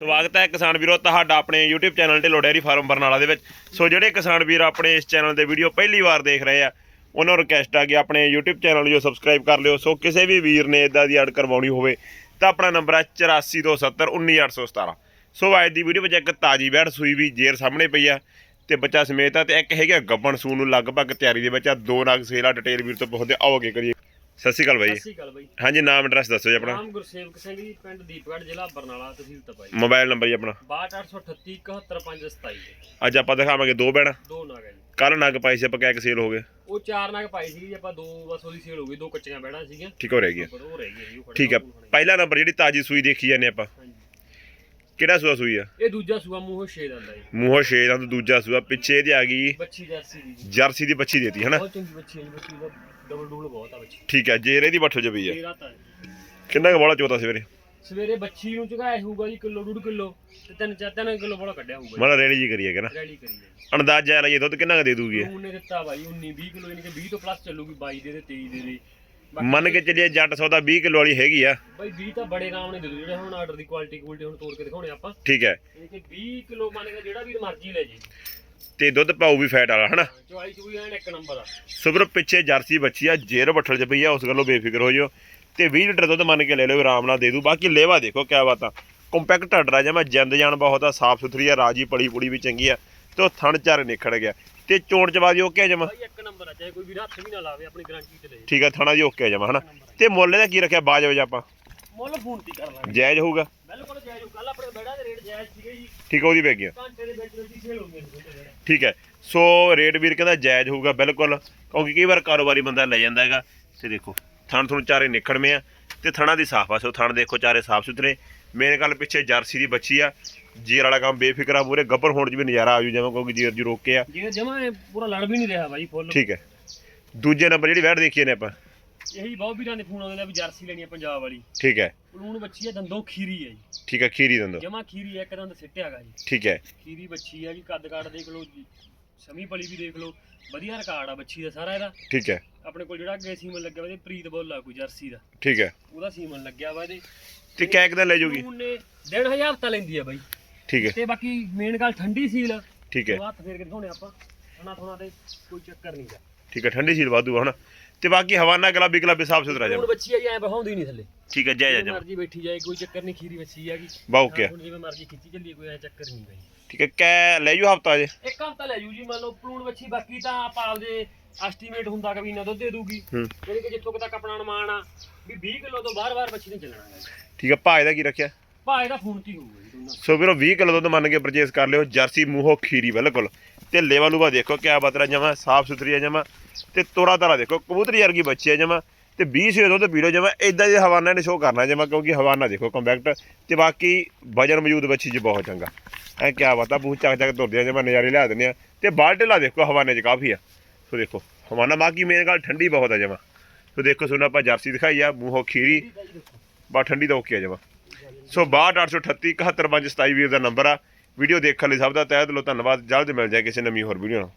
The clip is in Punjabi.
ਸਵਾਗਤ ਹੈ ਕਿਸਾਨ ਵੀਰੋ ਤੁਹਾਡਾ ਆਪਣੇ YouTube ਚੈਨਲ ਤੇ ਲੋਡੇਰੀ ਫਾਰਮ ਬਰਨਾਲਾ ਦੇ ਵਿੱਚ। ਸੋ ਜਿਹੜੇ ਕਿਸਾਨ ਵੀਰ ਆਪਣੇ ਇਸ ਚੈਨਲ ਦੇ ਵੀਡੀਓ ਪਹਿਲੀ ਵਾਰ ਦੇਖ ਰਹੇ ਆ, ਉਹਨਾਂ ਨੂੰ ਰਿਕਵੈਸਟ ਆ ਕਿ ਆਪਣੇ YouTube ਚੈਨਲ ਨੂੰ ਸਬਸਕ੍ਰਾਈਬ ਕਰ ਲਿਓ। ਸੋ ਕਿਸੇ ਵੀ ਵੀਰ ਨੇ ਇਦਾਂ ਦੀ ਐਡ ਕਰਵਾਉਣੀ ਹੋਵੇ, ਤਾਂ ਆਪਣਾ ਨੰਬਰ ਹੈ 8427191817 ਸੋ ਅੱਜ ਦੀ ਵੀਡੀਓ ਵਿੱਚ ਇੱਕ ਤਾਜੀ ਬੈੜ ਸੂਈ ਵੀ ਜੇਰ ਸਾਹਮਣੇ ਪਈ ਆ, ਤੇ ਬੱਚਾ ਸਮੇਤ ਆ, ਤੇ ਇੱਕ ਹੈਗਾ ਗੱਬਣ ਸੂਣ ਨੂੰ ਲਗਭਗ ਤਿਆਰੀ ਦੇ ਵਿੱਚ ਆ। ਦੋ ਨਾਗ ਸੇਲਾ ਡਿਟੇਲ ਵੀਰ ਤੋਂ ਪੁੱਛਦੇ ਆਓ ਅੱਗੇ ਕਰੀਏ। ਸਤਿ ਸ਼੍ਰੀ ਅਕਾਲ ਬਾਈ। ਸਤਿ ਸ਼੍ਰੀ ਅਕਾਲ ਬਾਈ। ਹਾਂਜੀ ਨਾਮ ਐਡਰੈਸ ਦੱਸੋ ਜੀ ਆਪਣਾ। ਨਾਮ ਗੁਰਸੇਵਕ ਸਿੰਘ ਜੀ ਪਿੰਡ ਦੀਪਗੜ੍ਹ ਜ਼ਿਲ੍ਹਾ ਬਰਨਾਲਾ ਤਹਿਸੀਲ ਤਪਾਈ। ਮੋਬਾਈਲ ਨੰਬਰ ਜੀ ਆਪਣਾ। 62838 71527 ਅੱਜ ਆਪਾਂ ਦਿਖਾਵਾਂਗੇ ਦੋ ਬੈਣਾ। ਦੋ ਨਾਗ ਹੈ ਜੀ। ਕੱਲ ਨਗ ਪਾਈ ਸੀ ਆਪਾਂ ਕਹਿ ਕੇ ਸੇਲ ਹੋ ਗਏ। ਉਹ ਚਾਰ ਨਾਗ ਪਾਈ ਸੀ ਜੀ ਆਪਾਂ ਦੋ ਬਸ ਉਹਦੀ ਸੇਲ ਹੋ ਗਈ ਦੋ ਕੱਚੀਆਂ ਬੈੜਾਂ ਸੀਗੀਆਂ। ਠੀਕ ਹੋ ਰਹਿ ਪਰ ਉਹ ਰਹਿ ਖੜੇ ਠੀਕ ਹੈ। ਪਹਿਲਾ ਨੰਬਰ ਜਿਹੜੀ ਤਾਜੀ ਸੂਈ ਦੇਖੀ ਜਾਂਦੇ ਆਪਾਂ। ਕਿਹੜਾ ਸੂਆ ਸੂਈ ਆ? ਇਹ ਦੂਜਾ ਸੂਆ ਮੂੰਹੋਂ ਛੇ ਦੰਦਾ ਜੀ। ਮੂੰਹੋਂ ਛੇ ਦਾ ਦੂਜਾ ਸੂਆ ਪਿੱਛੇ ਇਹਦੀ ਆ ਗਈ। ਬੱਚੀ ਜਰਸੀ ਦੀ ਜਰਸੀ ਦੀ ਬੱਚੀ ਦੇਤੀ ਹਨਾ? ਬਹੁਤ ਚੰਗੀ ਬੱਚੀ ਹੈ ਜੀ ਬੱਚੀ ਦਾ। ਡਬਲ ਡੂਲ ਬਹੁਤ ਆ ਬੱਚੀ ਠੀਕ ਹੈ ਜੇਰ ਇਹਦੀ ਬੱਠਲ ਚ ਪਈ ਆ ਤੇਰਾ ਤਾਂ ਕਿੰਨਾ ਕੁ ਬੋਲਾ ਚੋਤਾ ਸਵੇਰੇ? ਸਵੇਰੇ ਬੱਚੀ ਨੂੰ ਚੁਗਾਇਆ ਹੋਊਗਾ ਜੀ ਕਿਲੋ ਡੂਢ ਕਿਲੋ ਤੇ ਤਿੰਨ ਚਾਰ ਤਿੰਨ ਕਿਲੋ ਬੜਾ ਕੱਢਿਆ ਹੋਊਗਾ ਮਾੜਾ ਰੇੜੀ ਜੀ ਕਰੀਏ ਕਿ ਨਾ। ਰੈਡੀ ਕਰੀ ਜੀ। ਅੰਦਾਜ਼ਾ ਲਾਈਏ ਦੁੱਧ ਕਿੰਨਾ ਕੁ ਦੇ ਦੂਗੀ ਇਹ? ਉਹਨੇ ਦਿੱਤਾ ਬਾਈ 19 20 ਕਿਲੋ ਯਾਨੀ ਕਿ 20 ਤੋਂ ਪਲੱਸ ਚੱਲੂਗੀ 22 ਦੇ ਤੇ 23 ਦੇ ਦੇ। ਬਾਕੀ ਮੰਨ ਕੇ ਚੱਲੀਏ ਜੱਟ ਸੌਦਾ 20 ਕਿਲੋ ਵਾਲੀ ਹੈਗੀ ਆ। ਬਾਈ 20 ਤਾਂ ਬੜੇ ਆਰਾਮ ਨੇ ਦੇ ਦੋ ਜਿਹੜੇ ਹੁਣ ਆਰਡਰ ਦੀ ਕੁਆਲਿਟੀ ਕੁਆਲਿਟੀ ਹੁਣ ਤੋੜ ਕੇ ਦਿਖਾਉਣੇ ਆਪਾਂ। ਠੀਕ ਹੈ। ਇਹ ਕਿ 20 ਕਿਲੋ ਮੰਨ ਕੇ ਜਿਹੜਾ ਵੀ ਮਰਜ਼ੀ ਲੈ ਜੀ। ਤੇ ਦੁੱਧ ਪਾਉ ਵੀ ਫੈਟ ਵਾਲਾ ਹਨਾ? ਚੁਆਈ ਚੁਈ ਐਨ ਇੱਕ ਨੰਬਰ ਆ। ਸੁਬਰ ਪਿੱਛੇ ਜਰਸੀ ਬੱਚੀ ਆ ਜੇਰ ਬੱਠਲ ਚ ਪਈ ਆ ਉਸ ਗੱਲੋਂ ਬੇਫਿਕਰ ਹੋ ਜਿਓ। ਤੇ 20 ਲੀਟਰ ਦੁੱਧ ਮੰਨ ਕੇ ਲੈ ਲਿਓ ਆਰਾਮ ਨਾਲ ਦੇ ਦੂ। ਬਾਕੀ ਲੇਵਾ ਦੇਖੋ ਕਿਆ ਬਾਤਾਂ ਕੰਪੈਕਟ ਆਰਡਰ ਆ ਜਮਾ ਜਿੰਦ ਜਾਨ ਬਹੁਤ ਆ ਸਾਫ਼ ਸੁਥਰੀ ਆ ਰਾਜੀ ਪੜੀ ਪੁੜੀ ਵੀ ਚੰਗੀ ਆ ਤੇ ਉਹ ਥਣ ਚਾਰੇ ਨਿਖੜ ਗਿਆ। ਤੇ ਚੋਣ ਚਵਾ ਦੀ ਓਕੇ ਜਮਾ? ਬਾਈ ਇੱਕ ਨੰਬਰ ਆ ਚਾਹੇ ਕੋਈ ਵੀ ਹੱਥ ਵੀ ਨਾ ਲਾਵੇ ਆਪਣੀ ਗਾਰੰਟੀ ਤੇ ਲੈ ਜੀ ਠੀਕ ਆ ਥਣਾ ਦੀ ਓਕੇ ਜਮਾ ਹਨਾ? ਤੇ ਮੁੱਲ ਇਹਦਾ ਕੀ ਰੱਖਿਆ ਬਾਜ ਵਜਾ ਆਪਾਂ? ਮੁੱਲ ਫੋਨ ਤੇ ਕਰ ਲਾਂਗੇ। ਜਾਇਜ਼ ਹੋਊਗਾ। ਬਿਲਕੁਲ ਜਾਇਜ਼ ਕੱਲ ਆਪਣੇ ਬੈੜਾ ਦੇ ਰੇਟ ਜਾਇਜ਼ ਸੀਗੇ ਜੀ। ਠੀਕ ਆ ਉਹਦੀ ਪੈ ਗਿਆ ਘੰਟੇ ਦੇ ਵਿੱਚ ਵਿੱਚ ਹੀ ਸੇਲ ਹੋ ਗਏ ਨੇ ਬੈੜਾ ਠੀਕ ਹੈ ਸੋ ਰੇਟ ਵੀਰ ਕਹਿੰਦਾ ਜਾਇਜ਼ ਹੋਊਗਾ ਬਿਲਕੁਲ। ਕਿਉਂਕਿ ਕਈ ਵਾਰ ਕਾਰੋਬਾਰੀ ਬੰਦਾ ਲੈ ਜਾਂਦਾ ਹੈਗਾ। ਤੇ ਦੇਖੋ ਥਣ ਥਣ ਚਾਰੇ ਨਿਖੜਵੇਂ ਆ। ਤੇ ਥਣਾ ਦੀ ਸਾਫ਼ ਆ। ਸੋ ਥਣ ਦੇਖੋ ਚਾਰੇ ਸਾਫ਼ ਸੁਥਰੇ। ਮੇਰੇ ਗੱਲ ਪਿੱਛੇ ਜਰਸੀ ਦੀ ਬੱਚੀ ਆ। ਜੀਰ ਵਾਲਾ ਕੰਮ ਬੇਫਿਕਰਾ ਮੂਰੇ ਗੱਬਰ ਹੋਣ ਚ ਵੀ ਨਜ਼ਾਰਾ ਆ ਜੂ ਜਿਵੇਂ ਕਿਉਂਕਿ ਜੀਰ ਜੀ ਰੋਕੇ ਆ। ਜੇ ਜਮਾ ਪੂਰਾ ਲੜ ਵੀ ਨਹੀਂ ਰਿਹਾ ਬਾਈ ਫੁੱਲ। ਠੀਕ ਹੈ ਦੂਜੇ ਨੰਬਰ ਜਿਹੜੀ ਵੈਟ ਦੇਖੀਏ ਨੇ ਆਪਾਂ। ਇਹੀ ਬਹੁਤ ਵੀਰਾਂ ਦੇ ਫੋਨ ਆਉਂਦੇ ਨੇ ਵੀ ਜਰਸੀ ਲੈਣੀ ਆ ਪੰਜਾਬ ਵਾਲੀ। ਠੀਕ ਹੈ। ਉਹਨੂੰ ਬੱਚੀ ਆ ਦੰਦੋਂ ਖੀਰੀ ਹੈ ਜੀ। ਠੀਕ ਹੈ ਖੀਰੀ ਦੰਦੋ। ਜਮਾ ਖੀਰੀ ਆ, ਇੱਕ ਦੰਦ ਸਿੱਟਿਆਗਾ ਜੀ। ਠੀਕ ਹੈ। ਖੀਰੀ ਬੱਚੀ ਆ ਜੀ ਕੱਦ ਕਾਠ ਦੇਖ ਲਓ ਜੀ ਸਮੀ ਪਲੀ ਵੀ ਦੇਖ ਲਓ ਵਧੀਆ ਰਿਕਾਰਡ ਆ ਬੱਚੀ ਦਾ ਸਾਰਾ ਇਹਦਾ। ਠੀਕ ਹੈ। ਆਪਣੇ ਕੋਲ ਜਿਹੜਾ ਅੱਗੇ ਸੀਮਨ ਲੱਗਿਆ ਵਾ ਇਹਦੇ ਪ੍ਰੀਤ ਬੋਲ ਕੋਈ ਜਰਸੀ ਦਾ। ਠੀਕ ਹੈ। ਉਹਦਾ ਸੀਮਨ ਲੱਗਿਆ ਵਾ ਇਹਦੇ। ਤੇ ਕੈਕ ਦਾ ਲੈ ਜੂਗੀ ਉਹਨੇ ਡੇਢ ਹਜ਼ਾਰ ਹਫ਼ਤਾ ਲੈਂਦੀ ਆ ਬਾਈ। ਠੀਕ ਹੈ। ਤੇ ਬਾਕੀ ਮੇਨ ਗੱਲ ਠੰਡੀ ਸੀਲ। ਠੀਕ ਹੈ। ਉਹ ਹੱਥ ਫੇਰ ਕੇ ਦਿਖਾਉਣੇ ਆਪਾਂ। ਥਣਾ ਥਣਾ ਤੇ ਕੋਈ ਚੱਕਰ ਨਹੀਂ ਗਾ। ਠੀਕ ਹੈ ਠੰਡੀ ਸੀਲ ਵਾਧੂ ਆ ਹਨਾ? ਤੇ ਬਾਕੀ ਹਵਾਨਾ ਗੁਲਾਬੀ ਗੁਲਾਬੀ ਸਾਫ਼ ਸੁਥਰਾ ਹੁਣ ਜਮਾ ਬੱਚੀ ਆ ਜੀ ਐ ਬਹਾਉਂਦੀ ਨਹੀਂ ਥੱਲੇ। ਠੀਕ ਹੈ ਜਾਇਜ਼ ਜਿਵੇਂ ਜਮਾ ਮਰਜ਼ੀ ਬੈਠੀ ਜਾਏ ਕੋਈ ਚੱਕਰ ਨਹੀਂ ਖੀਰੀ ਬੱਚੀ ਹੈਗੀ ਬਾ ਓਕੇ। ਹੁਣ ਜਿਵੇਂ ਮਰਜ਼ੀ ਖਿੱਚੀ ਚੱਲੀਏ ਕੋਈ ਐ ਚੱਕਰ ਨਹੀਂ ਬਾਈ। ਠੀਕ ਹੈ ਕੈ ਲੈ ਜੂ ਹਫਤਾ ਜੇ। ਇੱਕ ਹਫ਼ਤਾ ਲੈ ਜੂ ਜੀ ਮੰਨ ਲਓ ਪਲੂਣ ਬੱਚੀ ਬਾਕੀ ਤਾਂ ਆਪਾਂ ਆਪਦੇ ਐਸਟੀਮੇਟ ਹੁੰਦਾ ਕਿ ਵੀ ਨਾ ਦੁੱਧ ਦੇ ਦੂਗੀ। ਹੂੰ। ਯਾਨੀ ਕਿ ਜਿੱਥੋਂ ਕੁ ਤੱਕ ਆਪਣਾ ਅਨੁਮਾਨ ਆ ਵੀ 20 ਕਿਲੋ ਤੋਂ ਬਾਹਰ-ਬਾਹਰ ਬੱਚੀ ਨਹੀਂ ਚੱਲਣਾ ਠੀਕ ਹੈ ਭਾਅ ਇਹਦਾ ਕੀ ਰੱਖਿਆ? ਭਾ ਇਹਦਾ ਫੋਨ ਕੀ ਹੋਊਗਾ ਜੀ ਦੋਨਾਂ ਸੋ ਵੀਰੋ 20 ਕਿਲੋ ਦੁੱਧ ਮੰਨ ਕੇ ਪਰਚੇਸ ਕਰ ਲਿਓ ਜਰਸੀ ਮੂੰਹੋਂ ਖੀਰੀ ਬਿਲਕੁਲ। ਤੇ ਲੇਵਾ ਲੂਵਾ ਦੇਖੋ ਕਿਆ ਬਤਰਾ ਜਮਾ, ਸਾਫ਼ ਸੁਥਰੀ ਹੈ ਜਮਾ ਤੇ ਤੋਰਾ ਤਾਰਾ ਦੇਖੋ, ਕਬੂਤਰੀ ਵਰਗੀ ਬੱਚੀ ਹੈ ਜਮਾ ਤੇ 20 ਸੇ ਦੁੱਧ ਪੀੜੋ ਜਮਾ ਇਦਾਂ ਦੇ ਹਵਾਨਾ ਨੇ ਸ਼ੋਅ ਕਰਨਾ ਜਮਾ ਕਿਉਂਕਿ ਹਵਾਨਾ ਦੇਖੋ ਕੰਪੈਕਟ ਤੇ ਬਾਕੀ ਵਜਨ ਮੌਜੂਦ ਬੱਚੀ ਜੀ ਬਹੁਤ ਚੰਗਾ। ਐ ਕਿਆ ਬਤਾ ਬੂਹ ਚੱਕ ਚੱਕ ਤੁਰਦੇ ਆ ਜਮਾ, ਨਜ਼ਾਰੇ ਲਿਆ ਦਿੰਦੇ ਆ ਤੇ ਬਾਲਟੇਲਾ ਦੇਖੋ ਹਵਾਨੇ 'ਚ ਕਾਫੀ ਆ। ਸੋ ਦੇਖੋ, ਹਵਾਨਾ ਬਾਕੀ ਮੇਨ ਗੱਲ ਠੰਡੀ ਬਹੁਤ ਆ ਜਮਾ। ਸੋ ਦੇਖੋ ਸੁਣਾ ਆਪਾਂ ਜਰਸੀ ਦਿਖਾਈ ਆ, ਮੂੰਹੋਂ ਖੀਰੀ, ਬਾ ਠੰਡੀ ਤਾਂ ਓਕੇ ਆ ਜਮਾ। ਸੋ 62838 71527 ਵੀਰ ਦਾ ਨੰਬਰ ਆ। ਵੀਡੀਓ ਦੇਖਣ ਲਈ ਸਭ ਦਾ ਤਹਿ ਦਿਲੋਂ ਧੰਨਵਾਦ। ਜਲਦ ਮਿਲ ਜਾਏ ਕਿਸੇ ਨਵੀਂ ਹੋਰ ਵੀਡੀਓ ਨਾਲ।